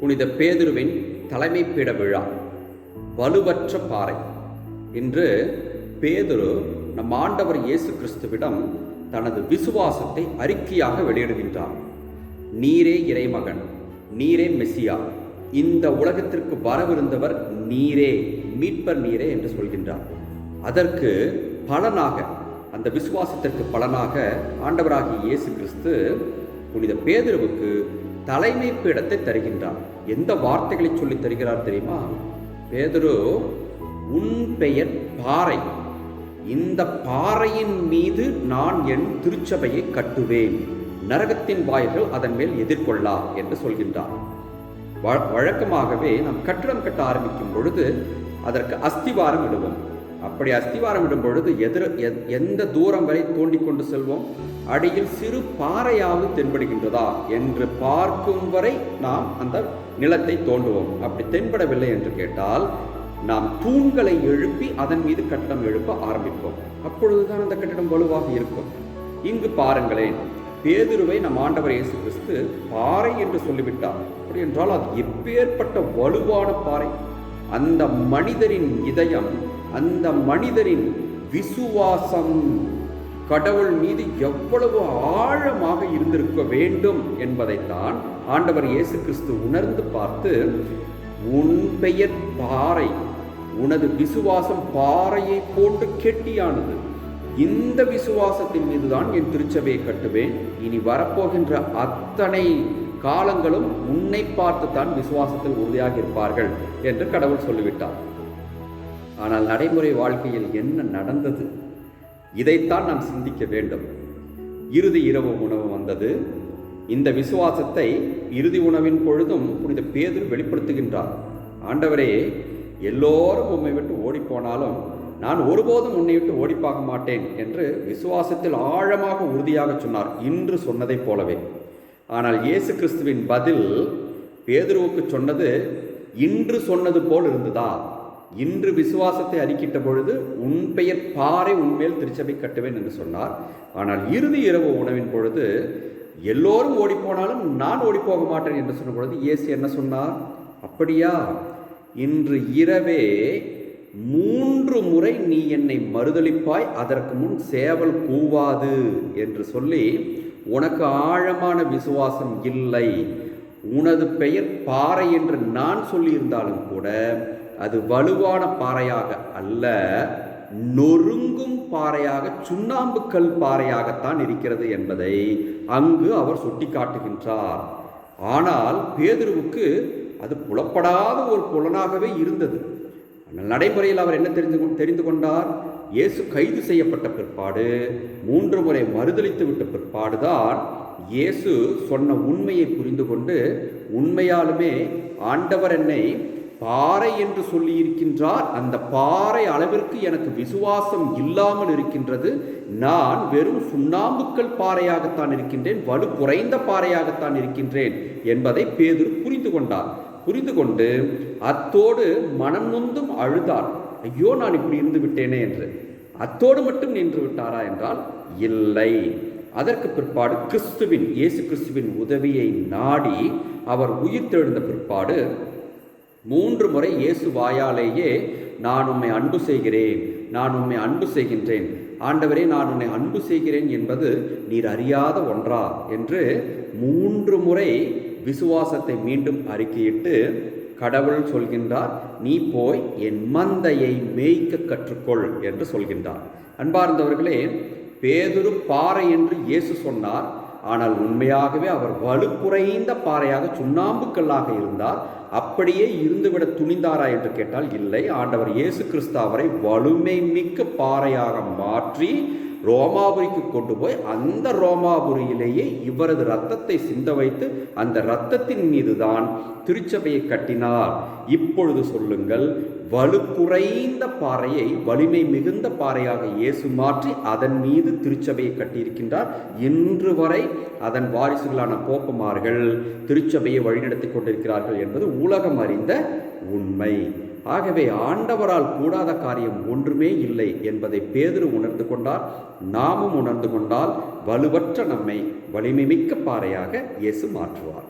புனித பேதுருவின் தலைமைப்பிட விழா வலுவற்ற பாறை. இன்று பேதுரு நம் ஆண்டவர் இயேசு கிறிஸ்துவிடம் தனது விசுவாசத்தை அறிக்கையாக வெளியிடுகின்றார். நீரே இறைமகன் நீரே மெசியா இந்த உலகத்திற்கு வரவிருந்தவர் நீரே மீட்பர் நீரே என்று சொல்கின்றார். அதற்கு பலனாக அந்த விசுவாசத்திற்கு பலனாக ஆண்டவராகிய இயேசு கிறிஸ்து புனித பேதுருவுக்கு தலைமை பீடத்தை தருகின்றார். எந்த வார்த்தைகளை சொல்லி தருகிறார் தெரியுமா? பேதரு உன் பெயர் பாறை. இந்த பாறையின் மீது நான் என் திருச்சபையை கட்டுவேன். நரகத்தின் வாயில்கள் அதன் மேல் எதிர்கொள்ளா என்று சொல்கின்றார். வழக்கமாகவே நாம் கட்டிடம் கட்ட ஆரம்பிக்கும் பொழுது அதற்கு அஸ்திவாரம் இடுவோம். அப்படி அஸ்திவாரம் இடும் பொழுது எதிர் எந்த தூரம் வரை தோண்டி கொண்டு செல்வோம்? அடியில் சிறு பாறையாவது தென்படுகின்றதா? என்று பார்க்கும் வரை நாம் அந்த நிலத்தை தோண்டுவோம். அப்படி தென்படவில்லை என்று கேட்டால் நாம் தூண்களை எழுப்பி அதன் மீது கட்டடம் எழுப்ப ஆரம்பிப்போம். அப்பொழுதுதான் அந்த கட்டிடம் வலுவாக இருக்கும். இங்கு பாருங்களேன் பேதுருவை நம் ஆண்டவர் இயேசு கிறிஸ்து பாறை என்று சொல்லிவிட்டார். அப்படி என்றால் அது எப்பேற்பட்ட வலுவான பாறை. அந்த மனிதரின் இதயம் அந்த மனிதரின் விசுவாசம் கடவுள் மீது எவ்வளவு ஆழமாக இருந்திருக்க வேண்டும் என்பதைத்தான் ஆண்டவர் இயேசு கிறிஸ்து உணர்ந்து பார்த்து உன் பெயர் பாறை உனது விசுவாசம் பாறையை போன்று கெட்டியானது. இந்த விசுவாசத்தின் மீதுதான் என் திருச்சபையை கட்டுவேன். இனி வரப்போகின்ற அத்தனை காலங்களும் உன்னை பார்த்துத்தான் விசுவாசத்தில் உறுதியாக இருப்பார்கள் என்று கடவுள் சொல்லிவிட்டார். ஆனால் நடைமுறை வாழ்க்கையில் என்ன நடந்தது? இதைத்தான் நாம் சிந்திக்க வேண்டும். இறுதி இரவு உணவு வந்தது. இந்த விசுவாசத்தை இறுதி உணவின் பொழுதும் புனித பேதுரு வெளிப்படுத்துகின்றார். ஆண்டவரே எல்லோரும் உம்மை விட்டு ஓடிப்போனாலும் நான் ஒருபோதும் உன்னை விட்டு ஓடிப்பாக மாட்டேன் என்று விசுவாசத்தில் ஆழமாக உறுதியாக சொன்னார். இன்று சொன்னதைப் போலவே. ஆனால் இயேசு கிறிஸ்துவின் பதில் பேதுருவுக்கு சொன்னது இன்று சொன்னது போல் இருந்ததா? இன்று விசுவாசத்தை அறிக்கிட்ட பொழுது உன் பெயர் பாறை உன்மேல் திருச்சபை கட்டுவேன் என்று சொன்னார். ஆனால் இறுதி இரவு உணவின் பொழுது எல்லோரும் ஓடிப்போனாலும் நான் ஓடிப்போக மாட்டேன் என்று சொன்ன பொழுது இயேசு என்ன சொன்னார்? அப்படியா? இன்று இரவே மூன்று முறை நீ என்னை மறுதளிப்பாய் அதற்கு முன் சேவல் கூவாது என்று சொல்லி உனக்கு ஆழமான விசுவாசம் இல்லை. உனது பெயர் பாறை என்று நான் சொல்லியிருந்தாலும் கூட அது வலுவான பாறையாக அல்ல நொறுங்கும் பாறையாக சுண்ணாம்பு கல் பாறையாகத்தான் இருக்கிறது என்பதை அங்கு அவர் சுட்டிக்காட்டுகின்றார். ஆனால் பேதுருவுக்கு அது புலப்படாத ஒரு புலனாகவே இருந்தது. ஆனால் நடைமுறையில் அவர் என்ன தெரிந்து தெரிந்து கொண்டார்? இயேசு கைது செய்யப்பட்ட பிற்பாடு மூன்று முறை மறுதலித்து விட்ட பிற்பாடுதான் இயேசு சொன்ன உண்மையை புரிந்து கொண்டு உண்மையாலுமே ஆண்டவர் என்னை பாறை என்று சொல்லி இருக்கின்றார் அந்த பாறை அளவிற்கு எனக்கு விசுவாசம் இல்லாமல் இருக்கின்றது. நான் வெறும் சுண்ணாம்புக்கல் பாறையாகத்தான் இருக்கின்றேன். வலு குறைந்த பாறையாகத்தான் இருக்கின்றேன் என்பதை பேதுரு புரிந்து கொண்டார். புரிந்து கொண்டு அத்தோடு மனம் நொந்தும் அழுதார். ஐயோ நான் இப்படி இருந்து விட்டேனே என்று. அத்தோடு மட்டும் நின்று விட்டாரா என்றால் இல்லை. அதற்கு பிற்பாடு கிறிஸ்துவின் இயேசு கிறிஸ்துவின் உதவியை நாடி அவர் உயிர்த்தெழுந்த பிற்பாடு மூன்று முறை இயேசு வாயாலேயே நான் உம்மை அன்பு செய்கிறேன் நான் உம்மை அன்பு செய்கின்றேன். ஆண்டவரே நான் உன்னை அன்பு செய்கிறேன் என்பது நீர் அறியாத ஒன்றா? என்று மூன்று முறை விசுவாசத்தை மீண்டும் அறிக்கையிட்டு கடவுள் சொல்கின்றார் நீ போய் என் மந்தையை மேய்க்க கற்றுக்கொள் என்று சொல்கின்றார். அன்பார்ந்தவர்களே பேதுரு பாறை என்று இயேசு சொன்னார். ஆனால் உண்மையாகவே அவர் வலுக்குறைந்த பாறையாக சுண்ணாம்புக்கல்லாக இருந்தார். அப்படியே இருந்துவிட துணிந்தாரா என்று கேட்டால் இல்லை. ஆண்டவர் இயேசு கிறிஸ்து அவரை வலுமை மிக்க பாறையாக மாற்றி ரோமாபுரிக்கு கொண்டு போய் அந்த ரோமாபுரியிலேயே இவரது ரத்தத்தை சிந்த வைத்து அந்த இரத்தத்தின் மீதுதான் திருச்சபையை கட்டினார். இப்பொழுது சொல்லுங்கள் வலுக்குறைந்த பாறையை வலிமை மிகுந்த பாறையாக இயேசு மாற்றி அதன் மீது திருச்சபையை கட்டியிருக்கின்றார். இன்று வரை அதன் வாரிசுகளான போப்பமார்கள் திருச்சபையை வழிநடத்தி கொண்டிருக்கிறார்கள் என்பது உலகம் அறிந்த உண்மை. ஆகவே ஆண்டவரால் கூடாத காரியம் ஒன்றுமே இல்லை என்பதை பேதுரு உணர்ந்து கொண்டார். நாமும் உணர்ந்து கொண்டால் வலுவற்ற நம்மை வலிமை மிக்க பாறையாக இயேசு மாற்றுவார்.